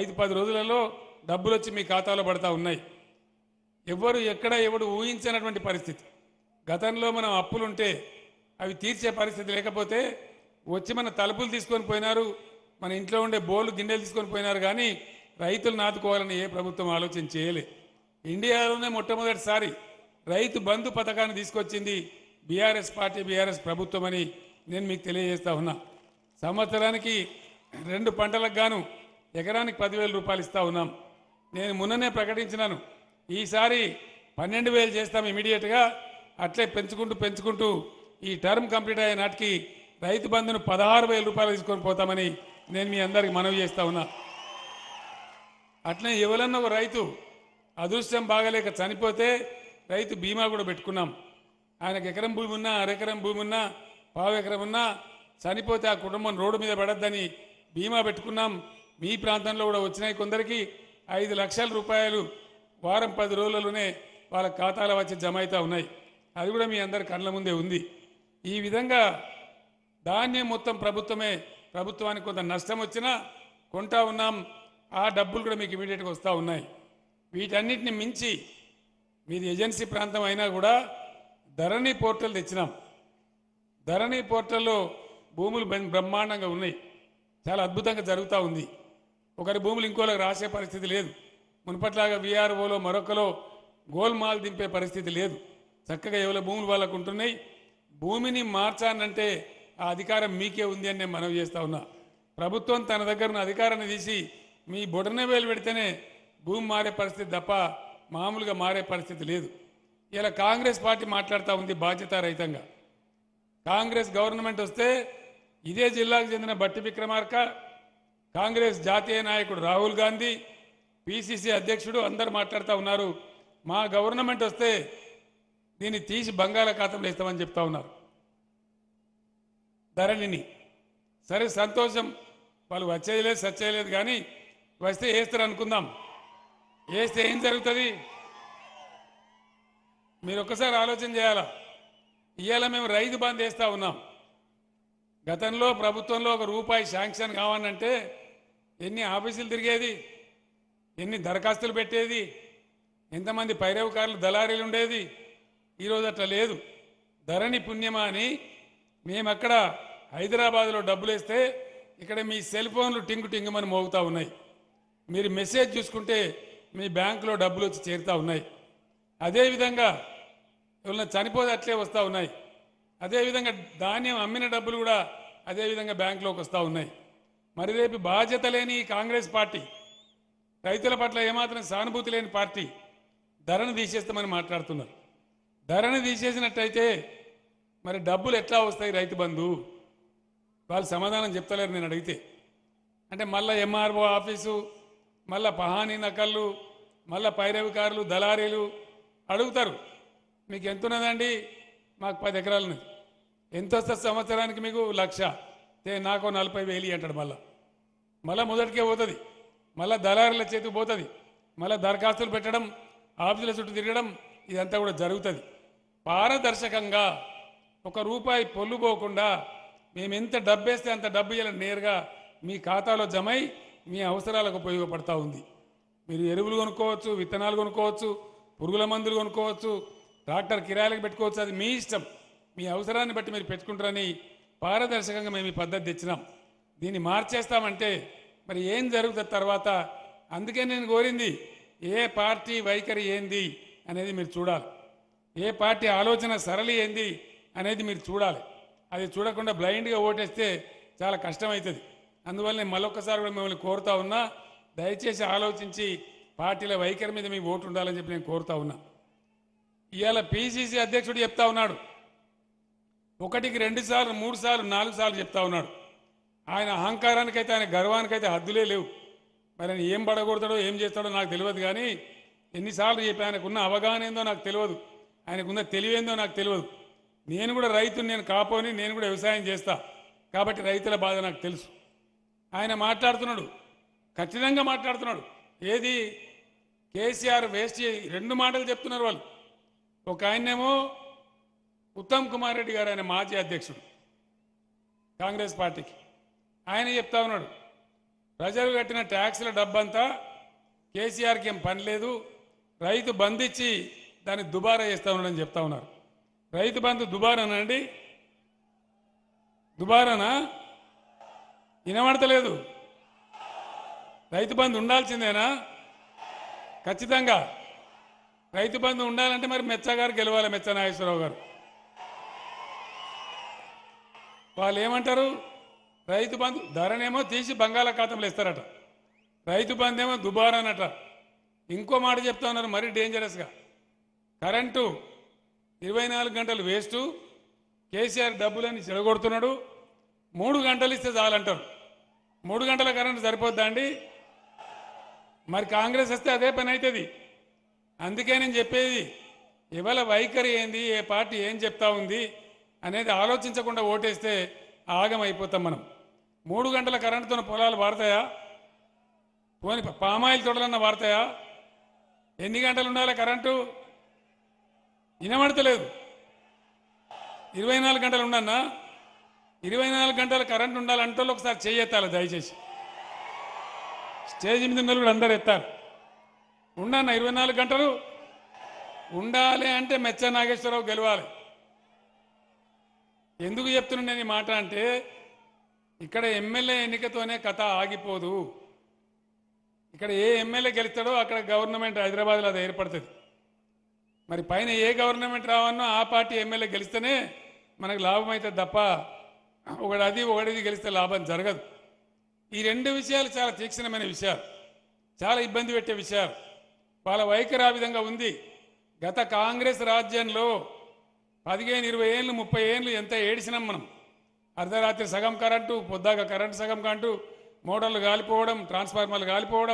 ఐదు పది రోజులలో డబ్బులు వచ్చి మీ ఖాతాలో పడతా ఉన్నాయి. ఎవరు ఎక్కడ ఎవడు ఊహించినటువంటి పరిస్థితి. గతంలో మనం అప్పులుంటే అవి తీర్చే పరిస్థితి లేకపోతే వచ్చి మన తలుపులు తీసుకొని పోయినారు మన ఇంట్లో ఉండే బోలు గిన్నెలు తీసుకొని పోయినారు కానీ రైతులు నాటుకోవాలని ఏ ప్రభుత్వం ఆలోచన చేయలే. ఇండియాలోనే మొట్టమొదటిసారి రైతు బంధు పథకాన్ని తీసుకొచ్చింది బీఆర్ఎస్ పార్టీ బీఆర్ఎస్ ప్రభుత్వం అని నేను మీకు తెలియజేస్తా ఉన్నా. సంవత్సరానికి రెండు పంటలకు గాను ఎకరానికి పదివేల రూపాయలు ఇస్తా ఉన్నాం. నేను మొన్ననే ప్రకటించినాను. ఈసారి పన్నెండు వేలు చేస్తాం ఇమీడియట్గా అట్లే పెంచుకుంటూ పెంచుకుంటూ ఈ టర్మ్ కంప్లీట్ అయ్యే నాటికి రైతు బంధును పదహారు వేల రూపాయలు తీసుకొని పోతామని నేను మీ అందరికి మనవి చేస్తా ఉన్నా. అట్లే ఎవరన్నా ఒక రైతు అదృష్టం బాగలేక చనిపోతే రైతు బీమా కూడా పెట్టుకున్నాం. ఆయనకు ఎకరం భూమి ఉన్నా అరెకరం భూమి ఉన్నా పావు ఎకరం ఉన్నా చనిపోతే ఆ కుటుంబం రోడ్డు మీద పడద్దని బీమా పెట్టుకున్నాం. మీ ప్రాంతంలో కూడా వచ్చినాయి. కొందరికి ఐదు లక్షల రూపాయలు వారం పది రోజులలోనే వాళ్ళ ఖాతాలో వచ్చి జమ అవుతా ఉన్నాయి. అది కూడా మీ అందరి కళ్ళ ముందే ఉంది. ఈ విధంగా ధాన్యం మొత్తం ప్రభుత్వమే ప్రభుత్వానికి కొంత నష్టం వచ్చినా కొంటా ఉన్నాం. ఆ డబ్బులు కూడా మీకు ఇమీడియట్గా వస్తూ ఉన్నాయి. వీటన్నిటిని మించి మీది ఏజెన్సీ ప్రాంతం అయినా కూడా ధరణి పోర్టల్ తెచ్చినాం. ధరణి పోర్టల్లో భూములు బ్రహ్మాండంగా ఉన్నాయి. చాలా అద్భుతంగా జరుగుతూ ఉంది. ఒకరి భూములు ఇంకోలకు రాసే పరిస్థితి లేదు. మునుపట్లాగా విఆర్ఓలో మరొకలో గోల్మాల్ దింపే పరిస్థితి లేదు. చక్కగా ఎవరి భూములు వాళ్ళకు ఉంటున్నాయి. భూమిని మార్చానంటే ఆ అధికారం మీకే ఉంది అని నేను మనవి చేస్తా ఉన్నా. ప్రభుత్వం తన దగ్గర ఉన్న అధికారాన్ని తీసి మీ బొడన వేలు పెడితేనే భూమి మారే పరిస్థితి తప్ప మామూలుగా మారే పరిస్థితి లేదు. ఇలా కాంగ్రెస్ పార్టీ మాట్లాడుతూ ఉంది బాధ్యత రహితంగా. కాంగ్రెస్ గవర్నమెంట్ వస్తే ఇదే జిల్లాకు చెందిన బట్టి విక్రమార్క కాంగ్రెస్ జాతీయ నాయకుడు రాహుల్ గాంధీ పిసిసి అధ్యక్షుడు అందరు మాట్లాడుతూ ఉన్నారు. మా గవర్నమెంట్ వస్తే దీన్ని తీసి బంగాళాఖాతంలో ఇస్తామని చెప్తా ఉన్నారు. ధరణిని. సరే సంతోషం. వాళ్ళు వచ్చేది లేదు సచ్చేయలేదు కానీ వస్తే వేస్తారు అనుకుందాం. వేస్తే ఏం జరుగుతుంది? మీరు ఒక్కసారి ఆలోచన చేయాలా? ఇవాళ మేము రైతు బంద్ వేస్తూ ఉన్నాం. గతంలో ప్రభుత్వంలో ఒక రూపాయి శాంక్షన్ కావాలంటే ఎన్ని ఆఫీసులు తిరిగేది? ఎన్ని దరఖాస్తులు పెట్టేది? ఎంతమంది పైరవకారులు దళారీలు ఉండేది? ఈరోజు అట్లా లేదు. ధరణి పుణ్యమా అని మేము అక్కడ హైదరాబాద్లో డబ్బులు వేస్తే ఇక్కడ మీ సెల్ ఫోన్లు టింగు టింగుమని మోగుతూ ఉన్నాయి. మీరు మెసేజ్ చూసుకుంటే మీ బ్యాంకులో డబ్బులు వచ్చి చేరుతూ ఉన్నాయి. అదేవిధంగా ఎవరైనా చనిపోతే అట్లే వస్తూ ఉన్నాయి. అదేవిధంగా ధాన్యం అమ్మిన డబ్బులు కూడా అదేవిధంగా బ్యాంకులోకి వస్తూ ఉన్నాయి. మరి రేపు బాధ్యత లేని ఈ కాంగ్రెస్ పార్టీ రైతుల పట్ల ఏమాత్రం సానుభూతి లేని పార్టీ ధరను తీసేస్తామని మాట్లాడుతున్నారు. ధరను తీసేసినట్టయితే మరి డబ్బులు ఎట్లా వస్తాయి రైతు బంధు? వాళ్ళు సమాధానం చెప్తలేరు నేను అడిగితే. అంటే మళ్ళా ఎంఆర్ఓ ఆఫీసు మళ్ళా పహానీ నకళ్ళు మళ్ళా పైరవికారులు దళారీలు అడుగుతారు. మీకు ఎంత ఉన్నదండి మాకు పది ఎకరాలు ఉన్నది ఎంత వస్తుంది సంవత్సరానికి మీకు లక్ష? తే నాకు నలభై వేలు అంటాడు మళ్ళా. మళ్ళా మొదటికే పోతుంది. మళ్ళా దళారుల చేతికి పోతుంది. మళ్ళా దరఖాస్తులు పెట్టడం ఆఫీసుల చుట్టూ తిరగడం ఇదంతా కూడా జరుగుతుంది. పారదర్శకంగా ఒక రూపాయి పొల్లు పోకుండా మేము ఎంత డబ్బు వేస్తే అంత డబ్బు ఇలా నేరుగా మీ ఖాతాలో జమై మీ అవసరాలకు ఉపయోగపడతా ఉంది. మీరు ఎరువులు కొనుక్కోవచ్చు విత్తనాలు కొనుక్కోవచ్చు పురుగుల మందులు కొనుక్కోవచ్చు ట్రాక్టర్ కిరాయిలకు పెట్టుకోవచ్చు. అది మీ ఇష్టం. మీ అవసరాన్ని బట్టి మీరు పెట్టుకుంటారని పారదర్శకంగా మేము ఈ పద్ధతి తెచ్చినాం. దీన్ని మార్చేస్తామంటే మరి ఏం జరుగుతుంది తర్వాత? అందుకే నేను కోరింది ఏ పార్టీ వైఖరి ఏంది అనేది మీరు చూడాలి. ఏ పార్టీ ఆలోచన సరళి ఏంది అనేది మీరు చూడాలి. అది చూడకుండా బ్లైండ్గా ఓటేస్తే చాలా కష్టమవుతుంది అందువల్ల నేను మళ్ళొక్కసారి కూడా మిమ్మల్ని కోరుతా ఉన్నా దయచేసి ఆలోచించి పార్టీల వైఖరి మీద మీ ఓటు ఉండాలని చెప్పి నేను కోరుతా ఉన్నా. ఇవాళ పీసీసీ అధ్యక్షుడు చెప్తా ఉన్నాడు ఒకటికి రెండు సార్లు మూడు సార్లు నాలుగు సార్లు చెప్తా ఉన్నాడు. ఆయన అహంకారానికైతే ఆయన గర్వానికైతే హద్దులే లేవు. మరి ఆయన ఏం పడగొడతాడో ఏం చేస్తాడో నాకు తెలియదు కానీ ఎన్నిసార్లు చెప్పి ఆయనకున్న అవగాహన ఏందో నాకు తెలియదు. ఆయనకున్న తెలివేందో నాకు తెలియదు. నేను కూడా రైతుని నేను కాపోని నేను కూడా వ్యవసాయం చేస్తా. కాబట్టి రైతుల బాధ నాకు తెలుసు. ఆయన మాట్లాడుతున్నాడు. కఠినంగా మాట్లాడుతున్నాడు. ఏది? కేసీఆర్ వేస్ట్ చేయి. రెండు మాటలు చెప్తున్నారు వాళ్ళు. ఒక ఆయనేమో ఉత్తమ్ కుమార్ రెడ్డి గారు ఆయన మాజీ అధ్యక్షుడు కాంగ్రెస్ పార్టీకి. ఆయన చెప్తా ఉన్నాడు ప్రజలు కట్టిన ట్యాక్సుల డబ్బంతా కేసీఆర్కి ఏం పని లేదు రైతు బంధు ఇచ్చి దాన్ని దుబారా చేస్తా ఉన్నాడని చెప్తా ఉన్నారు. రైతు బంధు దుబారానా అండి? దుబారానా? వినబడతలేదు. రైతు బంధు ఉండాల్సిందేనా? ఖచ్చితంగా. రైతు బంధు ఉండాలంటే మరి మెచ్చగారు గెలవాలి మెచ్చ నాగేశ్వరరావు గారు. వాళ్ళు ఏమంటారు? రైతు బంధు ధరనేమో తీసి బంగాళాఖాతంలో ఇస్తారట. రైతు బంధు ఏమో దుబారానట ఇంకో మాట చెప్తా ఉన్నారు మరీ డేంజరస్గా కరెంటు ఇరవై నాలుగు గంటలు వేస్టు కేసీఆర్ డబ్బులని చెడగొడుతున్నాడు. మూడు గంటలు ఇస్తే చాలంటారు. మూడు గంటల కరెంటు సరిపోద్దా అండి? మరి కాంగ్రెస్ వస్తే అదే పని అవుతుంది అందుకే నేను చెప్పేది ఇవాళ వైఖరి ఏంది ఏ పార్టీ ఏం చెప్తా ఉంది అనేది ఆలోచించకుండా ఓటేస్తే ఆగం అయిపోతాం మనం. మూడు గంటల కరెంటుతో పొలాలు వాడతాయా? పోని పామాయిల్ తొడలన్న వాడతాయా? ఎన్ని గంటలు ఉండాలి కరెంటు? వినబడతలేదు. ఇరవై నాలుగు గంటలు ఉండన్నా ఇరవై నాలుగు గంటలు కరెంట్ ఉండాలంటే ఒకసారి చేయెత్తాలి దయచేసి. స్టేజ్ మీద ఉన్న కూడా అందరు ఎత్తారు ఉండన్న ఇరవై నాలుగు గంటలు? ఉండాలి అంటే మెచ్చ నాగేశ్వరరావు గెలవాలి. ఎందుకు చెప్తున్నా నేను ఈ మాట అంటే ఇక్కడ ఎమ్మెల్యే ఎన్నికతోనే కథ ఆగిపోదు. ఇక్కడ ఏ ఎమ్మెల్యే గెలుస్తాడో అక్కడ గవర్నమెంట్ హైదరాబాద్లో అది ఏర్పడుతుంది. మరి పైన ఏ గవర్నమెంట్ రావన్నో ఆ పార్టీ ఎమ్మెల్యే గెలిస్తేనే మనకు లాభం అవుతుంది తప్ప ఒకటి అది ఒకటిది గెలిస్తే లాభం జరగదు. ఈ రెండు విషయాలు చాలా తీక్షణమైన విషయాలు. చాలా ఇబ్బంది పెట్టే విషయాలు. వాళ్ళ వైఖరి ఆ విధంగా ఉంది. గత కాంగ్రెస్ రాజ్యంలో పదిహేను ఇరవై ఏళ్ళు ముప్పై ఏళ్ళు ఎంత ఏడిసినాం మనం? అర్ధరాత్రి సగం కరెంటు పొద్దాక కరెంటు సగం కంటూ మోటార్లు కాలిపోవడం ట్రాన్స్ఫార్మర్లు కాలిపోవడం.